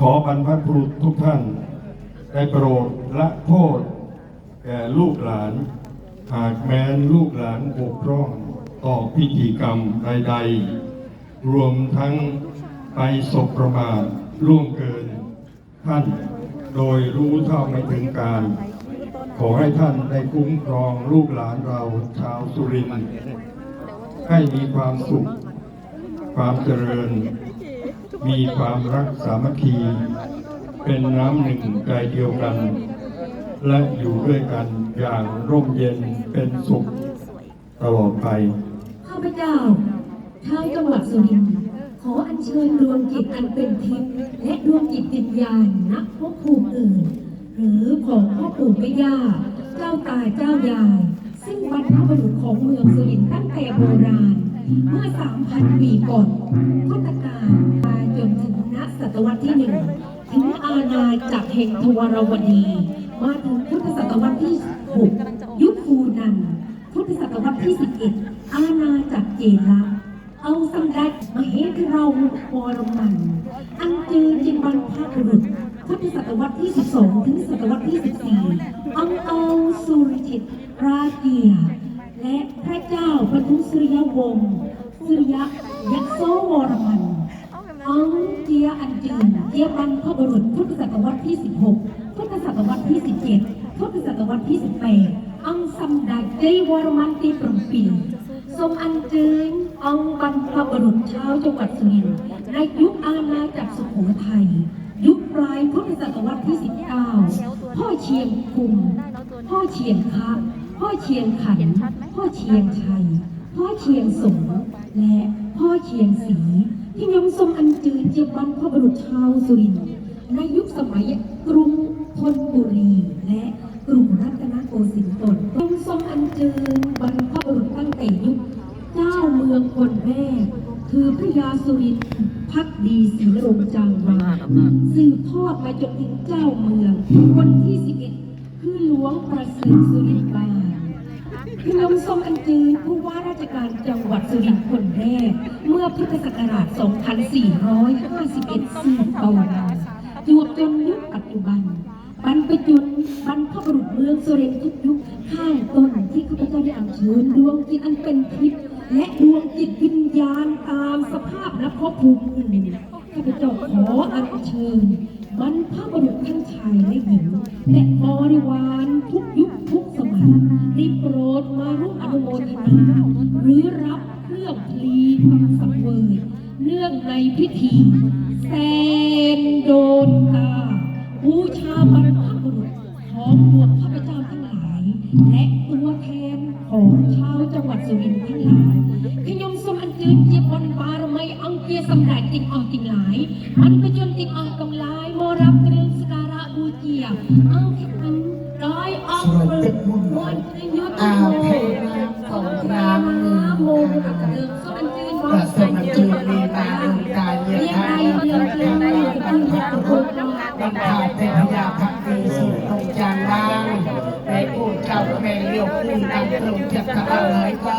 ขอบรรพบุรุษทุกท่าน ได้โปรดละโทษ แก่ลูกหลาน หากแม้นลูกหลานบกพร่องต่อพิธีกรรมใดๆ รวมทั้งไปสบประมาทล่วงเกินท่าน โดยรู้เท่าไม่ถึงการ ขอให้ท่านได้คุ้มครองลูกหลานเราชาวสุรินทร์ให้มีความสุข ความเจริญ มีความรักสามัคคี เป็นน้ำหนึ่งใจเดียวกัน และอยู่ด้วยกันอย่างร่มเย็นเป็นสุขตลอดไปข้าพเจ้าชาวจังหวัดสุรินทร์ขออัญเชิญดวงจิตอันเป็นทิพย์และดวงจิตวิญญาณนักภพภูมิอื่น หรือของพ่อปู่แม่ย่า เจ้าตาเจ้ายาย ซึ่งบรรพบุรุษของเมืองสุรินทร์ตั้งแต่โบราณ เมื่อ 3,000 ปีก่อนพุทธกาลมาจนถึงณศตวรรษที่หนึ่งถึงอาณาจักรแห่งทวารวดี มาถึงพุทธศตวรรษที่ 6 ยุคฟูนัน พุทธศตวรรษที่ 11 อาณาจักรเจละเอาสำดัดมาเหตเราวรมัน อันจือจินบันพบุรุษพุทธศตวรรษที่ 12 ถึงศตวรรษที่ 14 อังเอาสุรจิต ราเกีย และพระเจ้าปทุมสุริยวงศ์สุริยะยักษ์โซวรมัน อังเจียอันจืนเจียบันพบุรุษพุ ทศวรรษที่ 16 พุทธศตวรรษที่ 17 พุทธศตวรรษที่ 18อังสัมดาเจวรมันตีปรมปีทรงอันเจิญอังบรรพบุรุษชาวจังหวัดสุรินทร์ในยุคอาณาจักรสุโขทัย ยุคปลายพุทธศตวรรษที่ 19 พ่อเชียงกุม พ่อเชียงคะพ่อเชียงขัน พ่อเชียงชัย พ่อเชียงสงและพ่อเชียงศรีที่ยมทรงอันจือเจียบันพบุรุษชาวสุรินทร์ ในยุคสมัยกรุงธนบุรีและกรุงรัตนโกสินทร์ตนยมทรงอันจือบรรพบุรุษตั้งแต่ยุคเจ้าเมืองคนแรกคือพระยาสุรินทร์พักดีศรีรงจังหวาสืบทอดมาจนถึงเจ้าเมือง คนที่สิบเอ็ดคือหลวงประเสริฐสุรินทร์บานคือลมทรงอันจือผู้ว่าราชการจังหวัดสุรินทร์คนแรก เมื่อพุทธศักราช 2451สืบต่อมา จวบจนยุคปัจจุบันบรรพจุนบรรพบุรุษเมืองสุรินทร์ทุกยุคข้างต้นที่ข้าพเจ้าได้อัญเชิญดวงจิตอันเป็นทิพย์และดวงจิตวิญญาณตามสภาพและภพภูมิข้าพเจ้าขออัญเชิญบรรพบุรุษทั้งชายและหญิงและบริวารทุกยุคทุกสมัยได้โปรดมาร่วมอนุโมทนาหรือรับเครื่องพลีคำสังเวยเนื่องในพิธีแซ ខ្ញុំសូមអញ្ជើញជាបុណ្យបារមីអង្គជាសម្ដេចទាំងអស់ទាំងឡាយអន្តជនទាំងអស់ទាំងឡាយមករាប់គ្រឿងសក្ការៈបូជាអង្គខាងដោយអង្គព្រះមួយព្រះយុទ្ធអាភេរាមសំរាមមកសូមអញ្ជើញបងសូមអញ្ជើញមេតាអង្គកាយយថាយើងទាំងឡាយបានទទួលបន្ថែមទេវតាផាគីសុខចាងឡាងដែលពូចៅក្មេងលោកគូតាមត្រង់ចិត្តកៅហើយក៏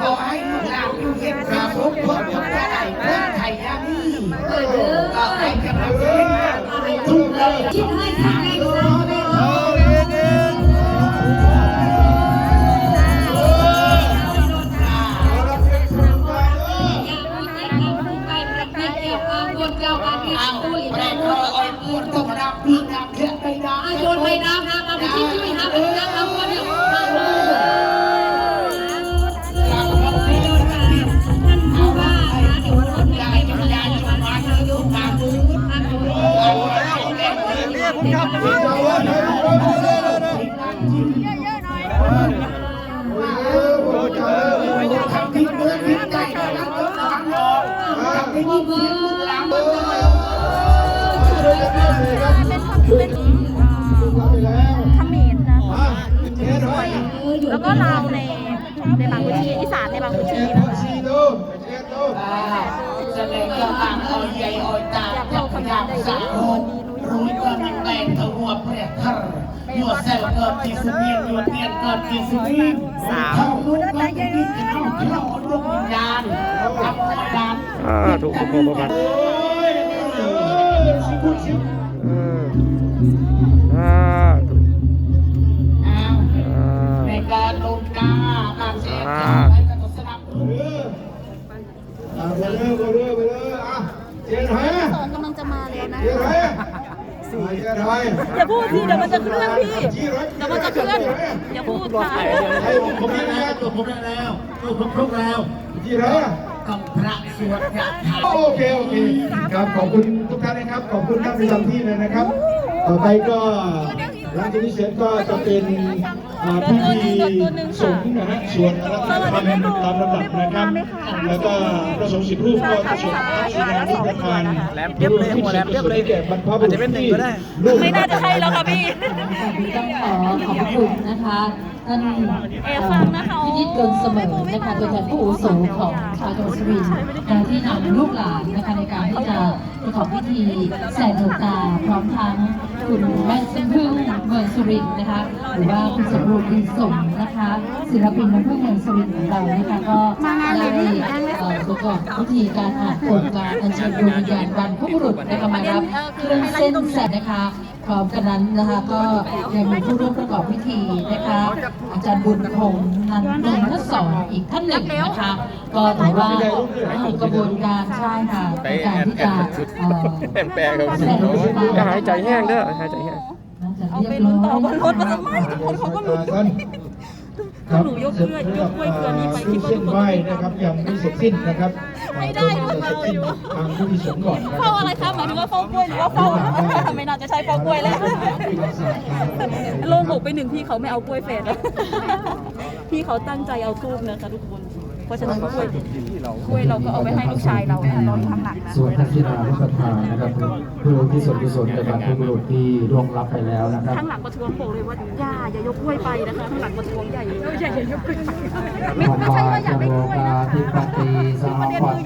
ขอให้ลูกหลานอยู่เย็นสาธุคน คนไทยยามีก็ให้ทำลังใจทุกแรคิด เมืองที่ใกล้กันแล้วก็ฟังรอทำให้ยิ่งเสียงลูกหลานะแล้วก็ลาวในในบางพื้นที่อีสานในบางพื้นที่นะคะแสดงก็ต่างอ้อยใหญ่อ้อยตาจับยามสาโอนรู้ก็นังแดงเธอหัวเปรียกอยัวเซลเกิดที่สุเมียน ยัวเตียนเกิดที่สุรินสาวรู้ก็ยิ่งเข้าเข้าดวงวิญญาณทำวิญญาณอ่าถูกประโคประมาณอ่าอ้าวอ่าในการลงกาการเสียงข่าวให้กับสนับสนุน ไปเลยไปเลยไปเลยอะเจ๊ไทย สองกำลังจะมาแล้วนะ เจ๊ไทยเจ๊ไทย อย่าพูดสิเดี๋ยวมัน จะเคลื่อนพี่เดี๋ยวมันจะเคลื่อนอย่าพูดค่ะผมได้แล้วตัวผมได้แล้วตัวผมครบแล้วเจ๊ไทยกำพระสวดยาถาโอเคโอเคครับขอบคุณทุกท่านนะครับขอบคุณท่านประจำที่เลยนะครับ ต่อไปก็หลังจากนี้เสร็จก็จะเป็น อ่าพิธีสงฆ์นะฮะส่วนอรัตนธรรมตามลำดับนะครับแล้วก็ประสงค์สิบรูปก็จะสวดพระสุนทรประธานแหลมเรียบเลยหัวแหลมเรียบเลยแก่บรรพบุรุษอาจจะเป็นหนึ่งก็ได้ที่ไม่น่าจะใช่แล้วค่ะพี่ ต้องขอขอบคุณนะคะท่านเอฟังนะคะพินิจเกินเสมอนะคะตัวแทนผู้อาวุโสของชาวจังหวัดสุรินทร์นะที่นำลูกหลานนะคะในการที่จะประกอบพิธีแสนโลกาพร้อมทั้งคุณแม่ซึ่งพึ่งเมืองสุรินทร์นะคะหรือว่าคุณสมบูรณ์ดีสมนะคะศิลปินน้ำพึ่งเมืองสุรินทร์ของเรานะคะก็ได้เอ่อ ประกอบพิธีการอ่านโครงการอัญเชิญดวงวิญญาณบรรพบุรุษนะคะมารับเครื่องเส้นแสนนะคะพร้อมกันนั้นนะคะก็ยังมีผู้ร่วมประกอบพิธีนะคะอาจารย์บุญคงนันทนทศรอีกท่านหนึ่งนะคะก็ถือว่าเอ่อกระบวนการใช่ค่ะในการที่จะเอ่อแปลงแปลงครับอย่าหายใจแห้งเด้อหายใจแห้งเอาไปลุ้นต่อบนรถมาสักไม่ทุกคนเขาก็ลุ้น ครับหนูยกเพื่อนยกกล้วยเพื่อนนี้ไปคิดว่าทุเส้กนคนไหว้นะครับยังไม่เสร็จสิ้นนะครับไม่ได้ต้องเสร็จสิ้นทางผู้ที่สงฆ์ก่อนนะคบเฝ้าอะไรคะหมายถึงว่าเฝ้ากล้วยหรือว่าเฝ้าไม่น่าจะใช่เฝ้ากล้วยแล้วโลงอกไปหนึ่งพี่เขาไม่เอากล้วยเฟดแล้วพี่เขาตั้งใจเอาทูบนะคะทุกคน เพราะฉะนั้นกล้วยกล้วยเราก็เอาไปให้ลูกชายเราค่ะเราทำหนักนะส่วนท่านที่นาพุทธทานนะครับเพื่อที่ส่วนกุศลแด่บรรพบุรุษที่ร่วงรับไปแล้วนะครับข้างหลังประท้วงบอกเลยว่าอย่าอย่ายกกล้วยไปนะคะข้างหลังประท้วงใหญ่เลยอย่าอย่ายกกล้วยไปไม่ธรรไม่ใช่มาว่าอจยากได้โรกล้วยกานะทิปติสหวัต